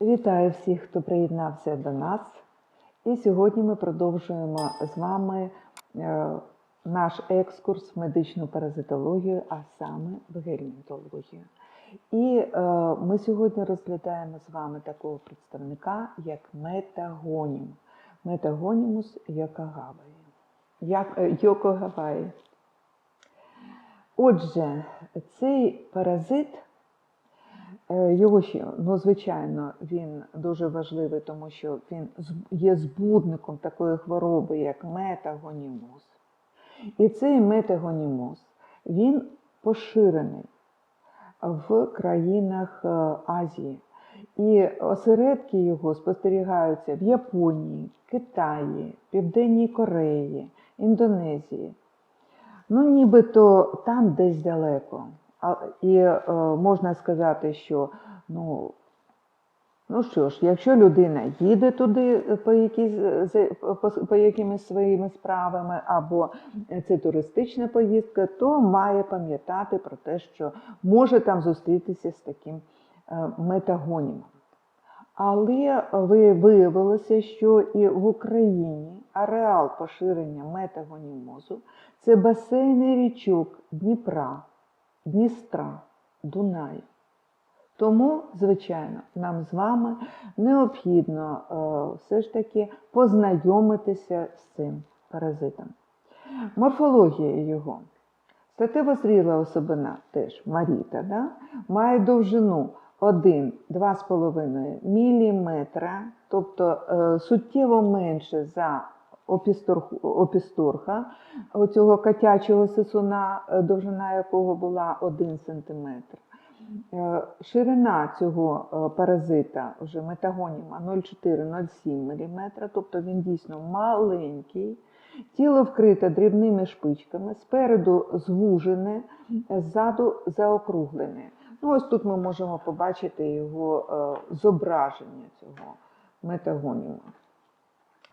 Вітаю всіх, хто приєднався до нас. І сьогодні ми продовжуємо з вами е, наш екскурс в медичну паразитологію, а саме в гельмінтологію. І е, ми сьогодні розглядаємо з вами такого представника, як метагонім. Метагонімус Йокогаваї. Як, е, Йокогаваї. Отже, цей паразит Його ще, ну, звичайно, він дуже важливий, тому що він є збудником такої хвороби, як метагонімоз. І цей метагонімоз, він поширений в країнах е, Азії. І осередки його спостерігаються в Японії, Китаї, Південній Кореї, Індонезії. Ну, нібито там десь далеко. І е, можна сказати, що ну, ну що ж, якщо людина їде туди по, якісь, по, по якимись своїми справами, або це туристична поїздка, то має пам'ятати про те, що може там зустрітися з таким е, метагонімом. Але ви- виявилося, що і в Україні ареал поширення метагонімозу це басейни річок Дніпра, Дністра, Дунаю. Тому, звичайно, нам з вами необхідно е, все ж таки познайомитися з цим паразитом. Морфологія його. Статево зріла особина теж Маріта, да? має довжину 1-2,5 мм, тобто е, суттєво менше за опісторх- опісторха, оцього котячого сисуна, е, довжина якого була 1 см. Е, Ширина цього е, паразита, вже метагоніма 0,4-0,7 мм, тобто він дійсно маленький. Тіло вкрите дрібними шпичками, спереду звужене, ззаду заокруглене. Ну, ось тут ми можемо побачити його зображення цього метагоніма.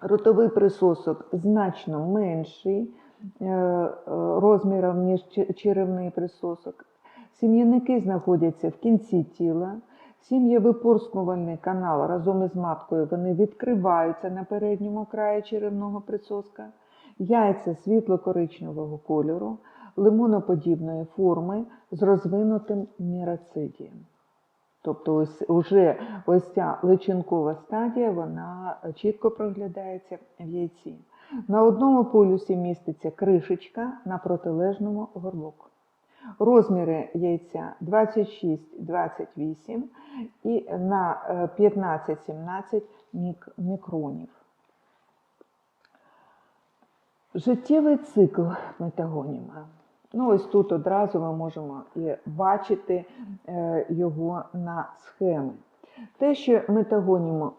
Ротовий присосок значно менший е, е, розміром, ніж черевний присосок. Сім'яники знаходяться в кінці тіла. Сім'євипорскувальний канал разом із маткою вони відкриваються на передньому краї черевного присоска. Яйця світло-коричневого кольору, лимоноподібної форми з розвинутим мірацидієм. Тобто ось уже ось ця личинкова стадія, вона чітко проглядається в яйці. На одному полюсі міститься кришечка, на протилежному горлок. Розміри яйця 26-28 і на е, 15-17 мікронів. Життєвий цикл метагоніма. Ну, ось тут одразу ми можемо і бачити е, його на схемі. Те, що метагонім е,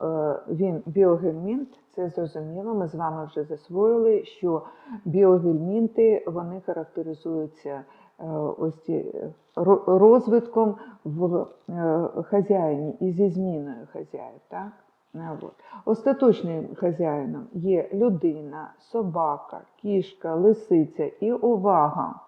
він біогельмінт, це зрозуміло. Ми з вами вже засвоїли, що біогельмінти вони характеризуються е, ось розвитком в хазяїні і зі зміною хазяїв. Так? Ну, от. Остаточним хазяїном є людина, собака, кішка, лисиця і увага.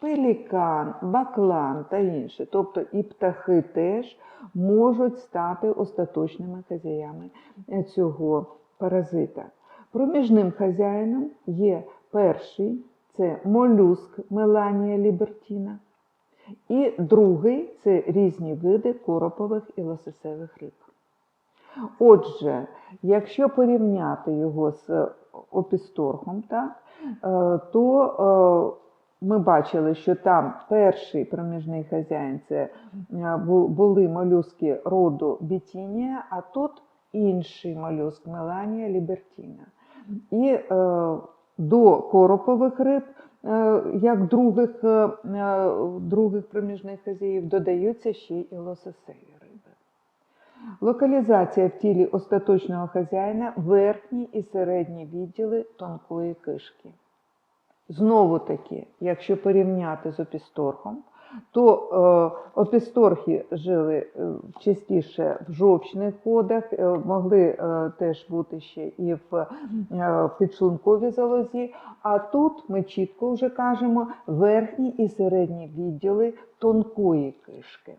Пелікан, баклан та інше, тобто і птахи теж можуть стати остаточними хазяями е, цього паразита. Проміжним хазяїном є перший це молюск Меланія лібертіна, і другий це різні види коропових і лососевих риб. Отже, якщо порівняти його з опісторгом, так, е, то е, ми бачили, що там перший проміжний хазяїн це е, були молюски роду бітінія, а тут інший молюск Меланія лібертіна. І е, до коропових риб, е, як других, е, е, других проміжних хазяїв, додаються ще й лососеві риби. Локалізація в тілі остаточного хазяїна верхні і середні відділи тонкої кишки. Знову таки, якщо порівняти з опісторхом, то е, опісторхи жили е, частіше в жовчних ходах, е, могли е, теж бути ще і в е, підшлунковій залозі. А тут ми чітко вже кажемо верхні і середні відділи тонкої кишки.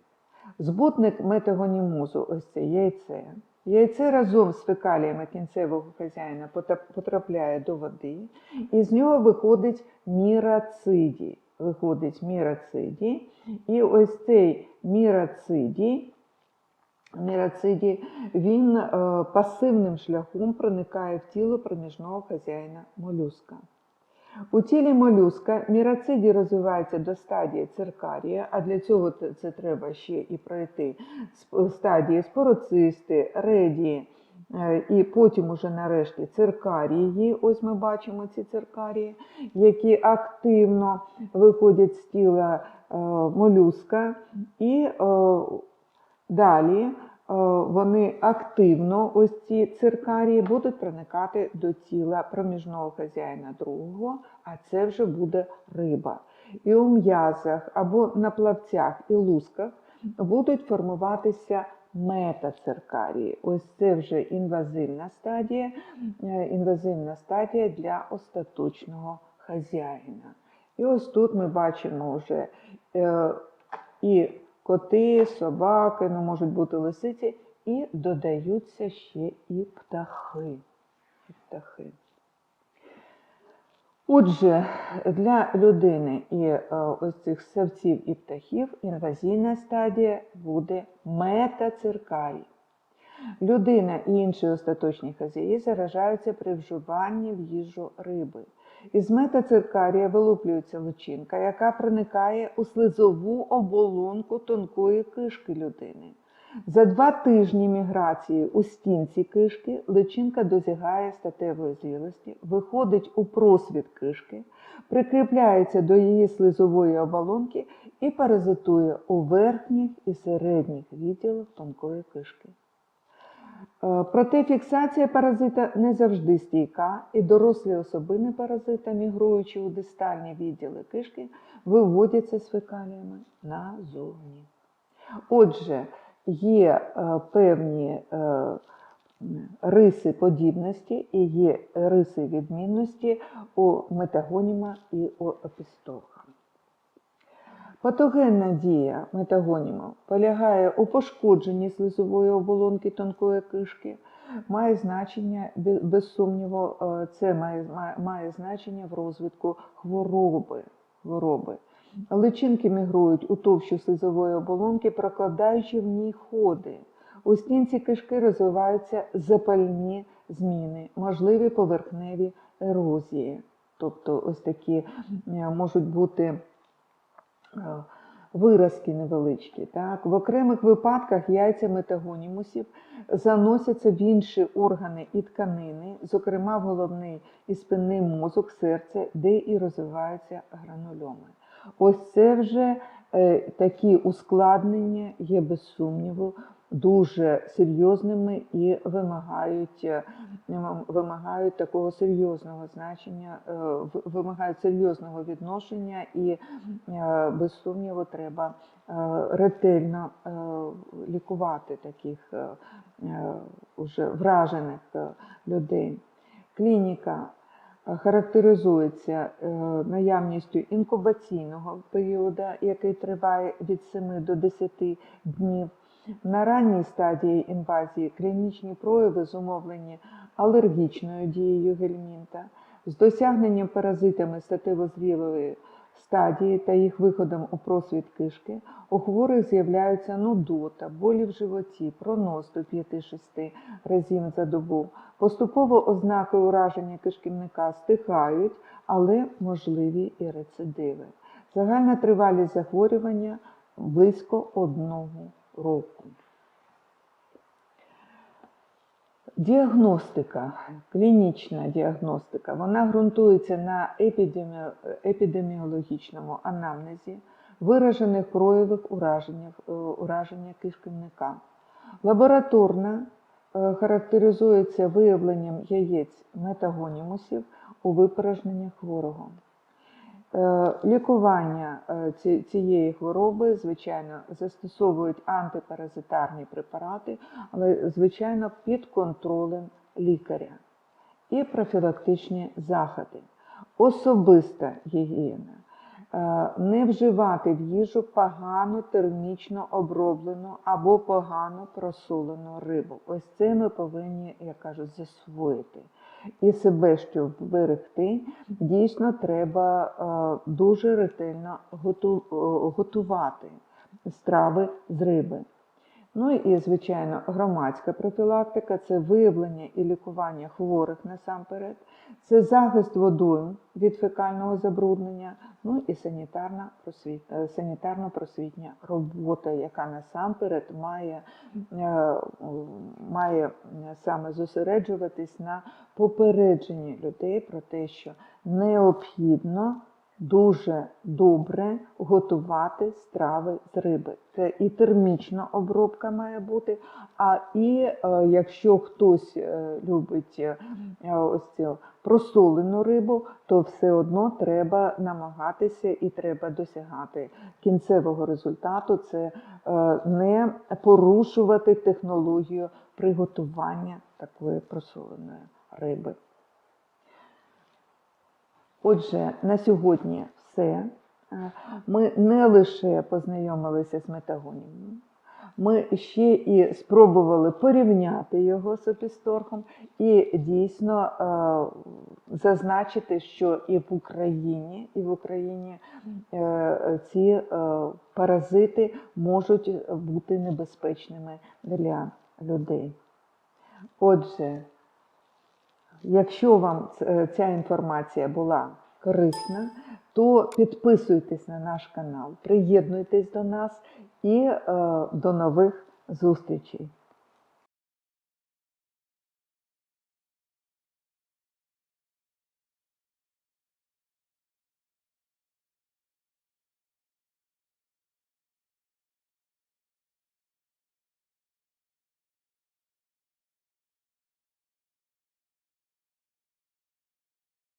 Збутник метагонімозу, ось це яйце. Яйце разом з фекаліями кінцевого хазяїна потрапляє до води, і з нього виходить мірацидій. Виходить мірацидій. І ось цей мірацидій, мірацидій він е, пасивним шляхом проникає в тіло проміжного хазяїна молюска. У тілі молюска мірацидій розвивається до стадії циркарія, а для цього це треба ще і пройти стадії спороцисти, редії, е, і потім уже нарешті циркарії. Ось ми бачимо ці циркарії, які активно виходять з тіла е, молюска, і е, далі вони активно, ось ці циркарії, будуть проникати до тіла проміжного хазяїна другого, а це вже буде риба. І у м'язах або на плавцях і лусках будуть формуватися метациркарії. Ось це вже інвазивна стадія, е, інвазивна стадія для остаточного хазяїна. І ось тут ми бачимо вже е, і коти, собаки, ну можуть бути лисиці, і додаються ще і птахи. Птахи. Отже, для людини і е, ось цих савців і птахів інвазійна стадія буде метациркарій. Людина і інші остаточні хазяї заражаються при вживанні в їжу риби. Із метациркарія вилуплюється личинка, яка проникає у слизову оболонку тонкої кишки людини. За два тижні міграції у стінці кишки личинка досягає статевої зрілості, виходить у просвіт кишки, прикріпляється до її слизової оболонки і паразитує у верхніх і середніх відділах тонкої кишки. Е, Проте фіксація паразита не завжди стійка, і дорослі особини паразита, мігруючи у дистальні відділи кишки, виводяться з фекаліями назовні. Отже, є е, певні е, риси подібності і є риси відмінності у метагоніма і у епістоха. Патогенна дія метагоніму полягає у пошкодженні слизової оболонки тонкої кишки, має значення, без сумніву, е, це має, має- значення в розвитку хвороби. хвороби. Личинки мігрують у товщу слизової оболонки, прокладаючи в ній ходи. У стінці кишки розвиваються запальні зміни, можливі поверхневі ерозії. Тобто ось такі е, можуть бути виразки невеличкі. Так? В окремих випадках яйця метагонімусів заносяться в інші органи і тканини, зокрема в головний і спинний мозок, серце, де і розвиваються гранульоми. Ось це вже е, такі ускладнення є без сумніву дуже серйозними і вимагають, е, вимагають такого серйозного значення, е, вимагають серйозного відношення, і е, без сумніву треба ретельно лікувати таких уже вражених людей. Клініка характеризується наявністю інкубаційного періоду, який триває від 7 до 10 днів. На ранній стадії інвазії клінічні прояви зумовлені алергічною дією гельмінта, з досягненням паразитами статевозрілої стадії та їх виходом у просвіт кишки, у хворих з'являються нудота, болі в животі, пронос до 5-6 разів за добу. Поступово ознаки ураження кишківника стихають, але можливі і рецидиви. Загальна тривалість захворювання близько одного року. Діагностика, клінічна діагностика, вона ґрунтується на епідемі- епідеміологічному анамнезі, виражених проявах ураження, е, ураження кишківника. Лабораторна е, характеризується виявленням яєць метагонімусів у випорожненні хворого. Е, Лікування е, цієї хвороби, звичайно, застосовують антипаразитарні препарати, але, звичайно, під контролем лікаря. І профілактичні заходи. Особиста гігієна. Е, Не вживати в їжу погано термічно оброблену або погано просолену рибу. Ось це ми повинні, як кажуть, засвоїти. І себе, щоб вберегти, дійсно треба е, дуже ретельно е, готувати страви з риби. Ну і, звичайно, громадська профілактика це виявлення і лікування хворих насамперед, це захист водою від фекального забруднення, ну і е, санітарно-просвітня робота, яка насамперед має, е, має саме зосереджуватись на попередженні людей про те, що необхідно дуже добре готувати страви з риби. Це і термічна обробка має бути. А і е, якщо хтось е, любить е, ось цю просолену рибу, то все одно треба намагатися і треба досягати кінцевого результату. Це не порушувати технологію приготування такої просоленої риби. Отже, на сьогодні все. Е, Ми не лише познайомилися з метагонімом, ми ще і спробували порівняти його з епісторхом і дійсно е, зазначити, що і в Україні, і в Україні е, ці паразити можуть бути небезпечними для людей. Отже, Якщо вам ця інформація була корисна, то підписуйтесь на наш канал, приєднуйтесь до нас і е, до нових зустрічей.